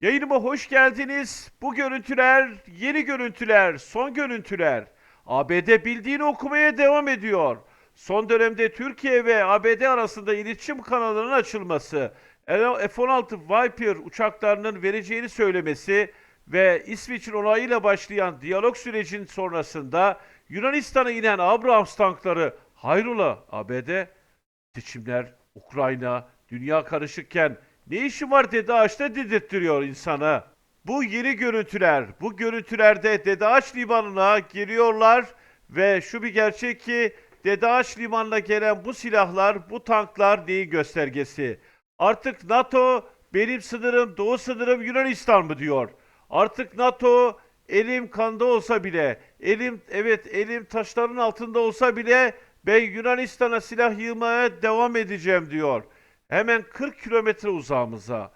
Yayınıma hoş geldiniz. Bu görüntüler yeni görüntüler, son görüntüler. ABD bildiğini okumaya devam ediyor. Son dönemde Türkiye ve ABD arasında iletişim kanalının açılması, F-16 Viper uçaklarının vereceğini söylemesi ve İsveç'in onayıyla başlayan diyalog sürecinin sonrasında Yunanistan'a inen Abrams tankları hayrola ABD seçimler, Ukrayna, dünya karışıkken ne işi var Dede Ağaç'ta dedirttiriyor insana. Bu yeni görüntüler, bu görüntülerde Dede Ağaç Limanı'na giriyorlar ve şu bir gerçek ki Dede Ağaç Limanı'na gelen bu silahlar, bu tanklar neyin göstergesi? Artık NATO benim sınırım, doğu sınırım Yunanistan mı diyor. Artık NATO elim kanda olsa bile, elim evet elim taşların altında olsa bile ben Yunanistan'a silah yığmaya devam edeceğim diyor. Hemen 40 kilometre uzağımıza,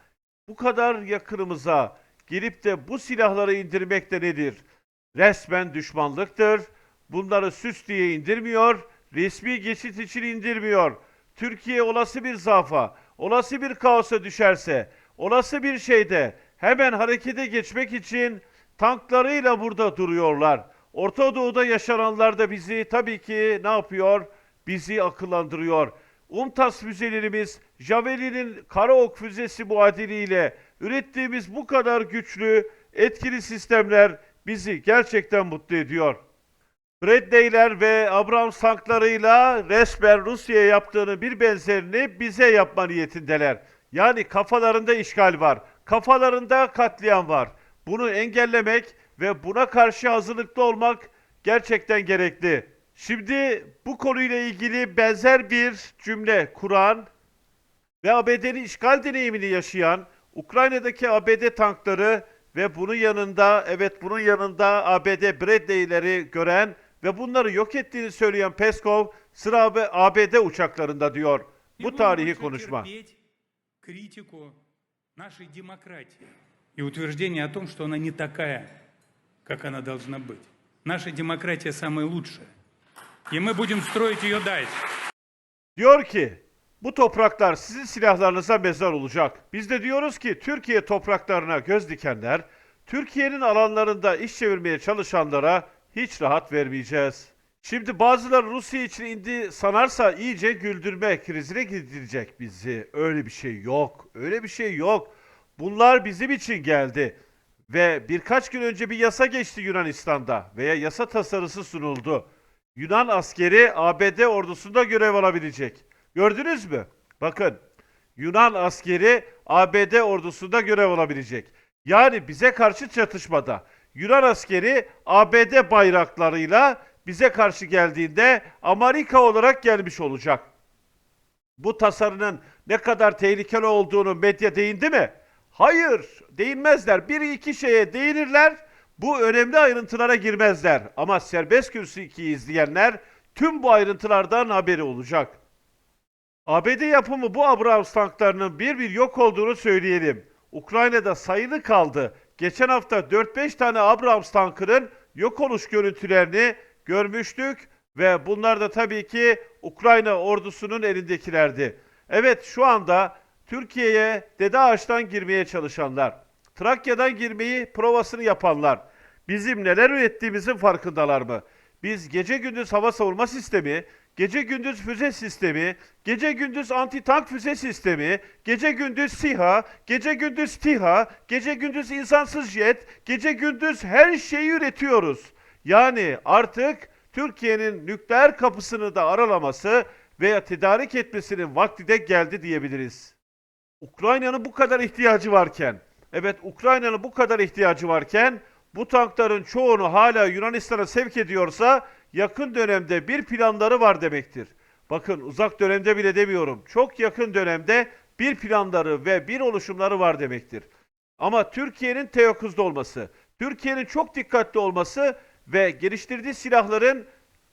bu kadar yakınımıza gelip de bu silahları indirmek de nedir? Resmen düşmanlıktır. Bunları süs diye indirmiyor, resmi geçit için indirmiyor. Türkiye olası bir zafa, olası bir kaosa düşerse, olası bir şeyde hemen harekete geçmek için tanklarıyla burada duruyorlar. Orta Doğu'da yaşananlar da bizi tabii ki ne yapıyor? Bizi akıllandırıyor. UMTAS füzelerimiz, Javelin'in Karaok füzesi muadiliyle ürettiğimiz bu kadar güçlü, etkili sistemler bizi gerçekten mutlu ediyor. Bradley'ler ve Abrams tanklarıyla resmen Rusya'ya yaptığını bir benzerini bize yapma niyetindeler. Yani kafalarında işgal var. Kafalarında katliam var. Bunu engellemek ve buna karşı hazırlıklı olmak gerçekten gerekli. Şimdi bu konuyla ilgili benzer bir cümle kuran ve ABD'nin işgal deneyimini yaşayan Ukrayna'daki ABD tankları ve bunun yanında evet bunun yanında ABD Bradley'leri gören ve bunları yok ettiğini söyleyen Peskov sıra AB ABD uçaklarında diyor. Не Bu будем tarihi больше konuşma. терпеть критику нашей демократии и утверждение о том, что она не такая, как она должна быть. Наша демократия самая лучшая. И мы будем строить ее дальше. Diyor ki bu topraklar sizin silahlarınıza mezar olacak. Biz de diyoruz ki Türkiye topraklarına göz dikenler, Türkiye'nin alanlarında iş çevirmeye çalışanlara hiç rahat vermeyeceğiz. Şimdi bazıları Rusya için indi sanarsa iyice güldürme krizine gidecek bizi. Öyle bir şey yok. Öyle bir şey yok. Bunlar bizim için geldi. Ve birkaç gün önce bir yasa geçti Yunanistan'da veya yasa tasarısı sunuldu. Yunan askeri ABD ordusunda görev alabilecek. Gördünüz mü? Bakın. Yunan askeri ABD ordusunda görev alabilecek. Yani bize karşı çatışmada Yunan askeri ABD bayraklarıyla bize karşı geldiğinde Amerika olarak gelmiş olacak. Bu tasarının ne kadar tehlikeli olduğunu medya değindi mi? Hayır, değinmezler. Bir iki şeye değinirler, bu önemli ayrıntılara girmezler. Ama serbest kürsü 2'yi izleyenler tüm bu ayrıntılardan haberi olacak. ABD yapımı bu Abrams tanklarının bir bir yok olduğunu söyleyelim. Ukrayna'da sayılı kaldı. Geçen hafta 4-5 tane Abrams tankının yok oluş görüntülerini görmüştük ve bunlar da tabii ki Ukrayna ordusunun elindekilerdi. Evet şu anda Türkiye'ye Dede Ağaç'tan girmeye çalışanlar, Trakya'dan girmeyi provasını yapanlar, bizim neler ürettiğimizin farkındalar mı? Biz gece gündüz hava savunma sistemi, gece gündüz füze sistemi, gece gündüz anti tank füze sistemi, gece gündüz SİHA, gece gündüz TİHA, gece gündüz insansız jet, gece gündüz her şeyi üretiyoruz. Yani artık Türkiye'nin nükleer kapısını da aralaması veya tedarik etmesinin vakti de geldi diyebiliriz. Ukrayna'nın bu kadar ihtiyacı varken, evet Ukrayna'nın bu kadar ihtiyacı varken bu tankların çoğunu hala Yunanistan'a sevk ediyorsa yakın dönemde bir planları var demektir. Bakın uzak dönemde bile demiyorum. Çok yakın dönemde bir planları ve bir oluşumları var demektir. Ama Türkiye'nin teyakkuzda olması, Türkiye'nin çok dikkatli olması ve geliştirdiği silahların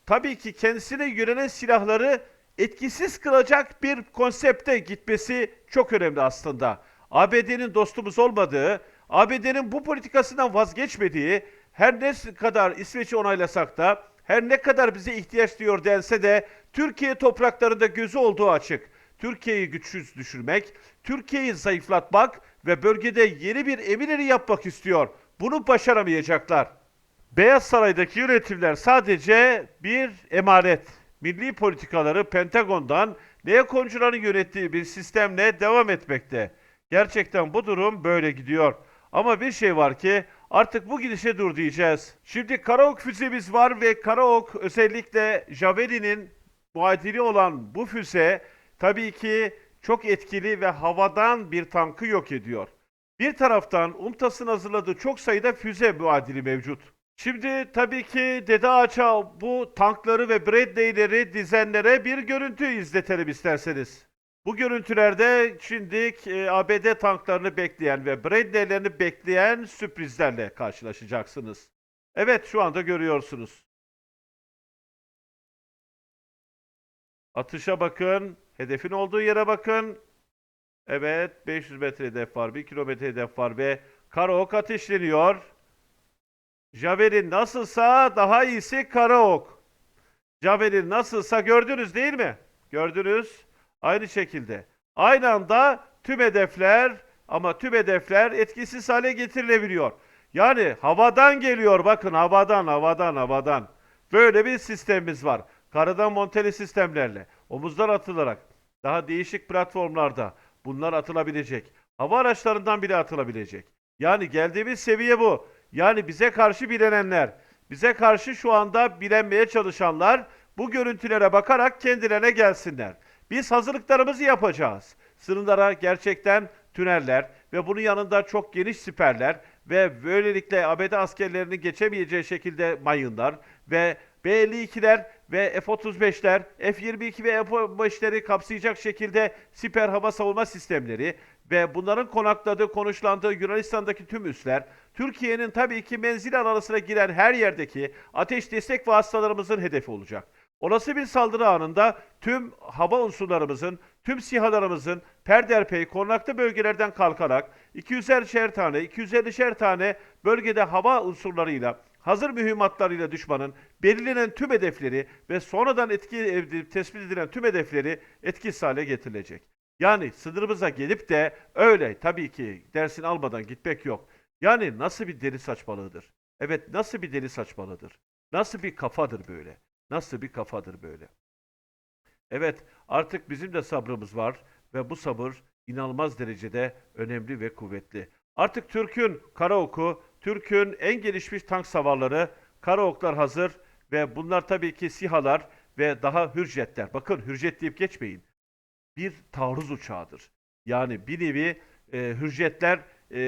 tabii ki kendisine yönelen silahları etkisiz kılacak bir konsepte gitmesi çok önemli aslında. ABD'nin dostumuz olmadığı, ABD'nin bu politikasından vazgeçmediği, her ne kadar İsveç'i onaylasak da, her ne kadar bize ihtiyaç diyor dense de Türkiye topraklarında gözü olduğu açık. Türkiye'yi güçsüz düşürmek, Türkiye'yi zayıflatmak ve bölgede yeni bir emirleri yapmak istiyor. Bunu başaramayacaklar. Beyaz Saray'daki yönetimler sadece bir emanet. Milli politikaları Pentagon'dan neokoncuların yönettiği bir sistemle devam etmekte. Gerçekten bu durum böyle gidiyor. Ama bir şey var ki artık bu gidişe dur diyeceğiz. Şimdi Karaok füzemiz var ve Karaok özellikle Javelin'in muadili olan bu füze tabii ki çok etkili ve havadan bir tankı yok ediyor. Bir taraftan UMTAS'ın hazırladığı çok sayıda füze muadili mevcut. Şimdi tabii ki Dede Ağaç'a bu tankları ve Bradley'leri dizenlere bir görüntü izletelim isterseniz. Bu görüntülerde şimdi e, ABD tanklarını bekleyen ve Bradley'lerini bekleyen sürprizlerle karşılaşacaksınız. Evet şu anda görüyorsunuz. Atışa bakın. Hedefin olduğu yere bakın. Evet 500 metre hedef var. 1 kilometre hedef var ve Karaok ateşleniyor. Javelin nasılsa daha iyisi Karaok. Javelin nasılsa gördünüz değil mi? Gördünüz. Aynı şekilde. Aynı anda tüm hedefler ama tüm hedefler etkisiz hale getirilebiliyor. Yani havadan geliyor bakın havadan havadan havadan. Böyle bir sistemimiz var. Karadan monteli sistemlerle omuzdan atılarak daha değişik platformlarda bunlar atılabilecek. Hava araçlarından bile atılabilecek. Yani geldiğimiz seviye bu. Yani bize karşı bilenenler, bize karşı şu anda bilenmeye çalışanlar bu görüntülere bakarak kendilerine gelsinler. Biz hazırlıklarımızı yapacağız. Sınırlara gerçekten tüneller ve bunun yanında çok geniş siperler ve böylelikle ABD askerlerinin geçemeyeceği şekilde mayınlar ve B-52'ler ve F-35'ler, F-22 ve F-15'leri kapsayacak şekilde siper hava savunma sistemleri ve bunların konakladığı, konuşlandığı Yunanistan'daki tüm üsler, Türkiye'nin tabii ki menzil arasına giren her yerdeki ateş destek vasıtalarımızın hedefi olacak. Olası bir saldırı anında tüm hava unsurlarımızın, tüm sihalarımızın perderpey korunaklı bölgelerden kalkarak 250'şer tane, 250'şer tane bölgede hava unsurlarıyla hazır mühimmatlarıyla düşmanın belirlenen tüm hedefleri ve sonradan etki edilip tespit edilen tüm hedefleri etkisiz hale getirilecek. Yani sınırımıza gelip de öyle tabii ki dersini almadan gitmek yok. Yani nasıl bir deli saçmalığıdır? Evet nasıl bir deli saçmalığıdır? Nasıl bir kafadır böyle? Nasıl bir kafadır böyle? Evet artık bizim de sabrımız var ve bu sabır inanılmaz derecede önemli ve kuvvetli. Artık Türk'ün karaoku, Türk'ün en gelişmiş tank savarları, karaoklar hazır ve bunlar tabii ki sihalar ve daha hürjetler. Bakın hürjet deyip geçmeyin. Bir taarruz uçağıdır. Yani bir nevi e, hürjetler e,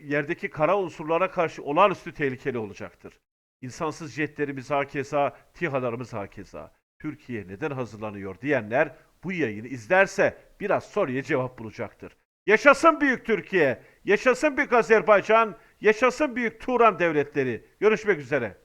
yerdeki kara unsurlara karşı olağanüstü tehlikeli olacaktır. İnsansız jetlerimiz hakeza, TİHA'larımız hakeza. Türkiye neden hazırlanıyor diyenler bu yayını izlerse biraz soruya cevap bulacaktır. Yaşasın büyük Türkiye, yaşasın büyük Azerbaycan, yaşasın büyük Turan devletleri. Görüşmek üzere.